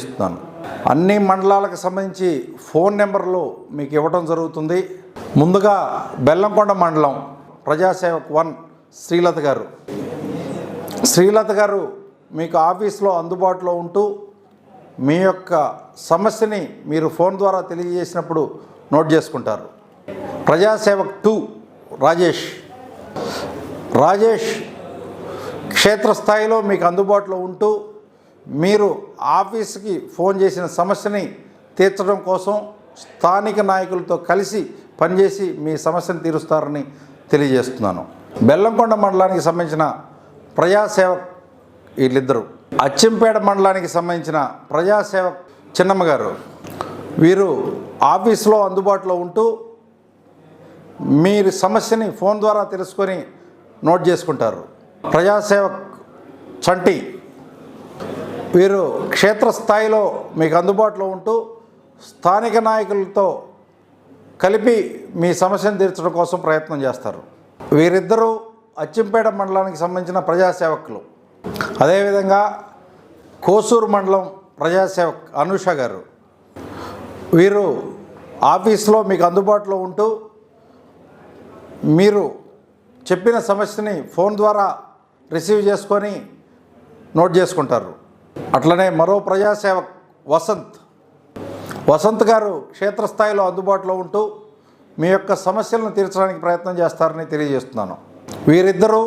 ఇస్తున్నాను. అన్ని మండలాలకు సంబంధించి ఫోన్ నెంబర్లు మీకు ఇవ్వడం జరుగుతుంది. ముందుగా బెల్లంకొండ మండలం ప్రజాసేవక్ వన్ శ్రీలత గారు. శ్రీలత గారు మీకు ఆఫీస్లో అందుబాటులో ఉంటూ మీ యొక్క సమస్యని మీరు ఫోన్ ద్వారా తెలియజేసినప్పుడు నోట్ చేసుకుంటారు. ప్రజాసేవక్ టూ రాజేష్. రాజేష్ క్షేత్రస్థాయిలో మీకు అందుబాటులో ఉంటూ మీరు ఆఫీస్కి ఫోన్ చేసిన సమస్యని తీర్చడం కోసం స్థానిక నాయకులతో కలిసి పనిచేసి మీ సమస్యను తీరుస్తారని తెలియజేస్తున్నాను. బెల్లంకొండ మండలానికి సంబంధించిన ప్రజాసేవక్ వీళ్ళిద్దరు అచ్చంపేట మండలానికి సంబంధించిన ప్రజాసేవక్ చిన్నమ్మ గారు వీరు ఆఫీస్లో అందుబాటులో ఉంటూ మీరు సమస్యని ఫోన్ ద్వారా తెలుసుకొని నోట్ చేసుకుంటారు. ప్రజాసేవక్ చంటి వీరు క్షేత్రస్థాయిలో మీకు అందుబాటులో ఉంటూ స్థానిక నాయకులతో కలిపి మీ సమస్యను తీర్చడం కోసం ప్రయత్నం చేస్తారు. వీరిద్దరూ అచ్చంపేట మండలానికి సంబంధించిన ప్రజాసేవకులు. అదేవిధంగా కోసూరు మండలం ప్రజాసేవక్ అనూష గారు. వీరు ఆఫీస్లో మీకు అందుబాటులో ఉంటూ మీరు చెప్పిన సమస్యని ఫోన్ ద్వారా రిసీవ్ చేసుకొని నోట్ చేసుకుంటారు. అట్లనే మరో ప్రజాసేవక్ వసంత్. వసంత్ గారు క్షేత్రస్థాయిలో అందుబాటులో ఉంటూ మీ యొక్క సమస్యలను తీర్చడానికి ప్రయత్నం చేస్తారని తెలియజేస్తున్నాను. వీరిద్దరూ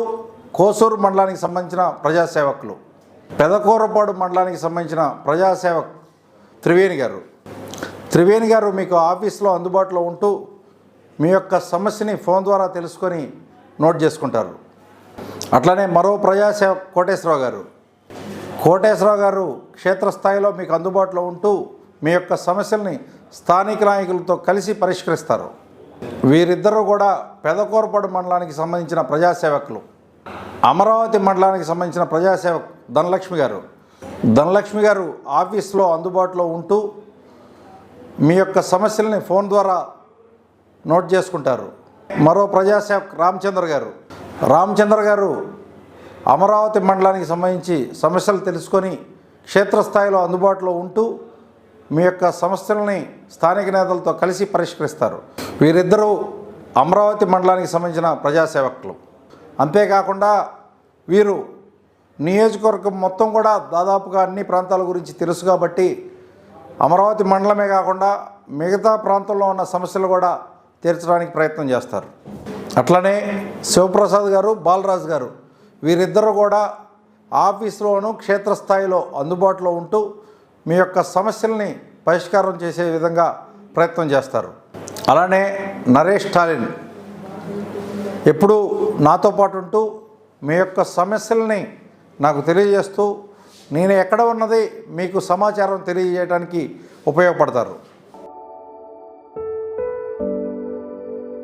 కోసూరు మండలానికి సంబంధించిన ప్రజాసేవకులు. పెదకూరపాడు మండలానికి సంబంధించిన ప్రజాసేవక్ త్రివేణి గారు. త్రివేణి గారు మీకు ఆఫీస్లో అందుబాటులో ఉంటూ మీ యొక్క సమస్యని ఫోన్ ద్వారా తెలుసుకొని నోట్ చేసుకుంటారు. అట్లనే మరో ప్రజాసేవ కోటేశ్వరరావు గారు. కోటేశ్వరరావు గారు క్షేత్రస్థాయిలో మీకు అందుబాటులో ఉంటూ మీ యొక్క సమస్యల్ని స్థానిక నాయకులతో కలిసి పరిష్కరిస్తారు. వీరిద్దరూ కూడా పెదకూరపాడు మండలానికి సంబంధించిన ప్రజాసేవకులు. అమరావతి మండలానికి సంబంధించిన ప్రజాసేవకు ధనలక్ష్మి గారు. ధనలక్ష్మి గారు ఆఫీస్లో అందుబాటులో ఉంటూ మీ యొక్క సమస్యల్ని ఫోన్ ద్వారా నోట్ చేసుకుంటారు. మరో ప్రజాసేవక్ రామచంద్ర గారు. రామచంద్ర గారు అమరావతి మండలానికి సంబంధించి సమస్యలు తెలుసుకొని క్షేత్రస్థాయిలో అందుబాటులో ఉంటూ మీ యొక్క సమస్యలని స్థానిక నేతలతో కలిసి పరిష్కరిస్తారు. వీరిద్దరూ అమరావతి మండలానికి సంబంధించిన ప్రజాసేవకులు. అంతేకాకుండా వీరు నియోజకవర్గం మొత్తం కూడా దాదాపుగా అన్ని ప్రాంతాల గురించి తెలుసు కాబట్టి అమరావతి మండలమే కాకుండా మిగతా ప్రాంతంలో ఉన్న సమస్యలు కూడా తీర్చడానికి ప్రయత్నం చేస్తారు. అట్లనే శివప్రసాద్ గారు బాలరాజు గారు వీరిద్దరూ కూడా ఆఫీస్లోను క్షేత్రస్థాయిలో అందుబాటులో ఉంటూ మీ యొక్క సమస్యల్ని పరిష్కారం చేసే విధంగా ప్రయత్నం చేస్తారు. అలానే నరేష్ టాలిన్ ఎప్పుడూ నాతో పాటు ఉంటూ మీ యొక్క సమస్యల్ని నాకు తెలియజేస్తూ నేను ఎక్కడ ఉన్నది మీకు సమాచారం తెలియజేయడానికి ఉపయోగపడతారు.